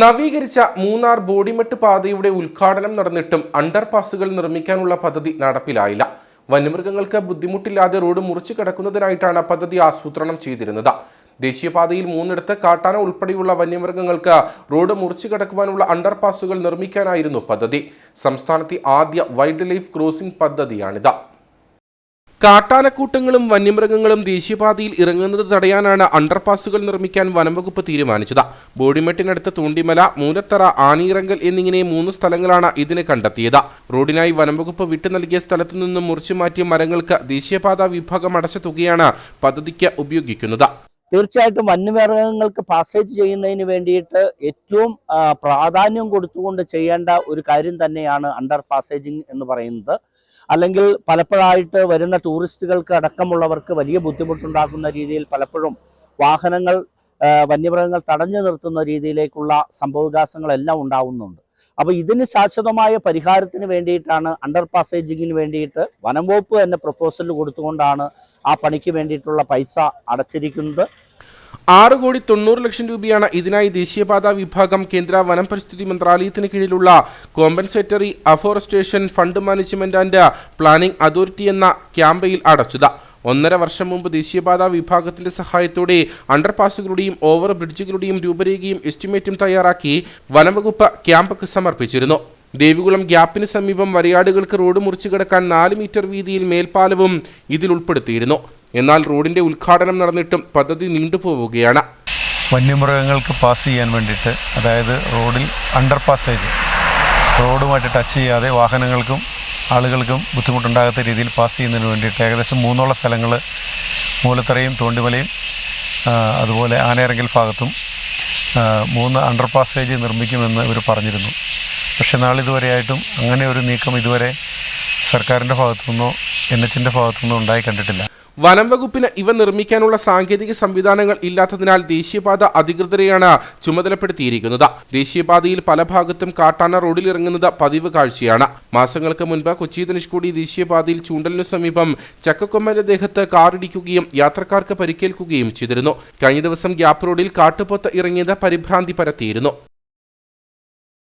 നവീകരിച്ച മൂന്നാർ ബോഡിമെട്ട് പാതയുടെ ഉദ്ഘാടനം നടന്നിട്ടും അണ്ടർ പാസുകൾ നിർമ്മിക്കാനുള്ള പദ്ധതി നടപ്പിലായില്ല. വന്യമൃഗങ്ങൾക്ക് ബുദ്ധിമുട്ടില്ലാതെ റോഡ് മുറിച്ചു കിടക്കുന്നതിനായിട്ടാണ് പദ്ധതി ആസൂത്രണം ചെയ്തിരുന്നത്. ദേശീയപാതയിൽ മൂന്നിടത്ത് കാട്ടാന ഉൾപ്പെടെയുള്ള വന്യമൃഗങ്ങൾക്ക് റോഡ് മുറിച്ചു കിടക്കുവാനുള്ള അണ്ടർ പാസുകൾ നിർമ്മിക്കാനായിരുന്നു പദ്ധതി. സംസ്ഥാനത്തെ ആദ്യ വൈൽഡ് ലൈഫ് ക്രോസിംഗ് പദ്ധതിയാണിത്. കാട്ടാനക്കൂട്ടങ്ങളും വന്യമൃഗങ്ങളും ദേശീയപാതയിൽ ഇറങ്ങുന്നത് തടയാനാണ് അണ്ടർപാസുകൾ നിർമ്മിക്കാൻ വനംവകുപ്പ് തീരുമാനിച്ചത്. ബോഡിമെട്ടിനടുത്ത് തൂണ്ടിമല മൂലത്തറ ആനീറങ്കൽ എന്നിങ്ങനെ മൂന്ന് സ്ഥലങ്ങളാണ് ഇതിന് കണ്ടെത്തിയത്. റോഡിനായി വനംവകുപ്പ് വിട്ടു നൽകിയ സ്ഥലത്തു നിന്നും മുറിച്ചു മാറ്റിയ മരങ്ങൾക്ക് ദേശീയപാത വിഭാഗം അടച്ച തുകയാണ് പദ്ധതിക്ക് ഉപയോഗിക്കുന്നത്. തീർച്ചയായിട്ടും വന്യമൃഗങ്ങൾക്ക് പാസേജ് ചെയ്യുന്നതിന് വേണ്ടിയിട്ട് ഏറ്റവും പ്രാധാന്യം കൊടുത്തുകൊണ്ട് ചെയ്യേണ്ട ഒരു കാര്യം തന്നെയാണ് അണ്ടർ പാസേജിങ് എന്ന് പറയുന്നത്. അല്ലെങ്കിൽ പലപ്പോഴായിട്ട് വരുന്ന ടൂറിസ്റ്റുകൾക്ക് അടക്കമുള്ളവർക്ക് വലിയ ബുദ്ധിമുട്ടുണ്ടാക്കുന്ന രീതിയിൽ പലപ്പോഴും വാഹനങ്ങൾ വന്യമൃഗങ്ങൾ തടഞ്ഞു നിർത്തുന്ന രീതിയിലേക്കുള്ള സംഭവവികാസങ്ങളെല്ലാം ഉണ്ടാവുന്നുണ്ട്. അപ്പോൾ ഇതിന് ശാശ്വതമായ പരിഹാരത്തിന് വേണ്ടിയിട്ടാണ് അണ്ടർ പാസേജിങ്ങിന് വേണ്ടിയിട്ട് വനം വകുപ്പ് തന്നെ പ്രപ്പോസൽ കൊടുത്തുകൊണ്ടാണ് ആ പണിക്ക് വേണ്ടിയിട്ടുള്ള പൈസ അടച്ചിരിക്കുന്നത്. ആറ് കോടി തൊണ്ണൂറ് ലക്ഷം രൂപയാണ് ഇതിനായി ദേശീയപാതാ വിഭാഗം കേന്ദ്ര വനം പരിസ്ഥിതി മന്ത്രാലയത്തിന് കീഴിലുള്ള compensatory afforestation fund management and planning authority എന്ന ക്യാമ്പയിൽ അടച്ചത്. ഒന്നര വർഷം മുമ്പ് ദേശീയപാതാ വിഭാഗത്തിന്റെ സഹായത്തോടെ അണ്ടർപാസുകളുടെയും ഓവർ ബ്രിഡ്ജുകളുടെയും രൂപരേഖയും എസ്റ്റിമേറ്റും തയ്യാറാക്കി വനംവകുപ്പ് ക്യാമ്പ് സമർപ്പിച്ചിരുന്നു. ദേവികുളം ഗ്യാപ്പിന് സമീപം വരയാടുകൾക്ക് റോഡ് മുറിച്ചു കിടക്കാൻ നാല് മീറ്റർ വീതിയിൽ മേൽപ്പാലവും ഇതിൽ ഉൾപ്പെടുത്തിയിരുന്നു. എന്നാൽ റോഡിന്റെ ഉദ്ഘാടനം നടന്നിട്ടും പദ്ധതി നീണ്ടുപോവുകയാണ് വന്യമൃഗങ്ങൾക്ക് പാസ് ചെയ്യാൻ വേണ്ടിയിട്ട് അതായത് റോഡിൽ അണ്ടർ പാസേജ് റോഡുമായിട്ട് ടച്ച് ചെയ്യാതെ വാഹനങ്ങൾക്കും ആളുകൾക്കും ബുദ്ധിമുട്ടുണ്ടാകാത്ത രീതിയിൽ പാസ് ചെയ്യുന്നതിന് വേണ്ടിയിട്ട് ഏകദേശം മൂന്നോളം സ്ഥലങ്ങൾ മൂലത്തറയും തോണ്ടിമലയും അതുപോലെ ആനയിറങ്കൽ ഭാഗത്തും മൂന്ന് അണ്ടർ പാസേജ് നിർമ്മിക്കുമെന്ന് ഇവർ പറഞ്ഞിരുന്നു. പക്ഷെ നാളിതുവരെയായിട്ടും അങ്ങനെ ഒരു നീക്കം ഇതുവരെ സർക്കാരിന്റെ ഭാഗത്തുനിന്നോ എൻ എച്ചിന്റെ ഭാഗത്തുനിന്നോ ഉണ്ടായി കണ്ടിട്ടില്ല. വനം വകുപ്പിന് ഇവ നിർമ്മിക്കാനുള്ള സാങ്കേതിക സംവിധാനങ്ങൾ ഇല്ലാത്തതിനാൽ ദേശീയപാത അധികൃതരെയാണ് ചുമതലപ്പെടുത്തിയിരിക്കുന്നത്. ദേശീയപാതയിൽ പല ഭാഗത്തും കാട്ടാന റോഡിൽ ഇറങ്ങുന്നത് പതിവ് കാഴ്ചയാണ്. മാസങ്ങൾക്ക് മുൻപ് കൊച്ചി ധനുഷ്കോടി ദേശീയപാതയിൽ ചൂണ്ടലിനു സമീപം ചക്കക്കൊമ്മന്റെ ദേഹത്ത് കാറിടിക്കുകയും യാത്രക്കാർക്ക് പരിക്കേൽക്കുകയും ചെയ്തിരുന്നു. കഴിഞ്ഞ ദിവസം ഗ്യാപ് റോഡിൽ കാട്ടുപോത്ത് ഇറങ്ങിയത് പരിഭ്രാന്തി പരത്തിയിരുന്നു.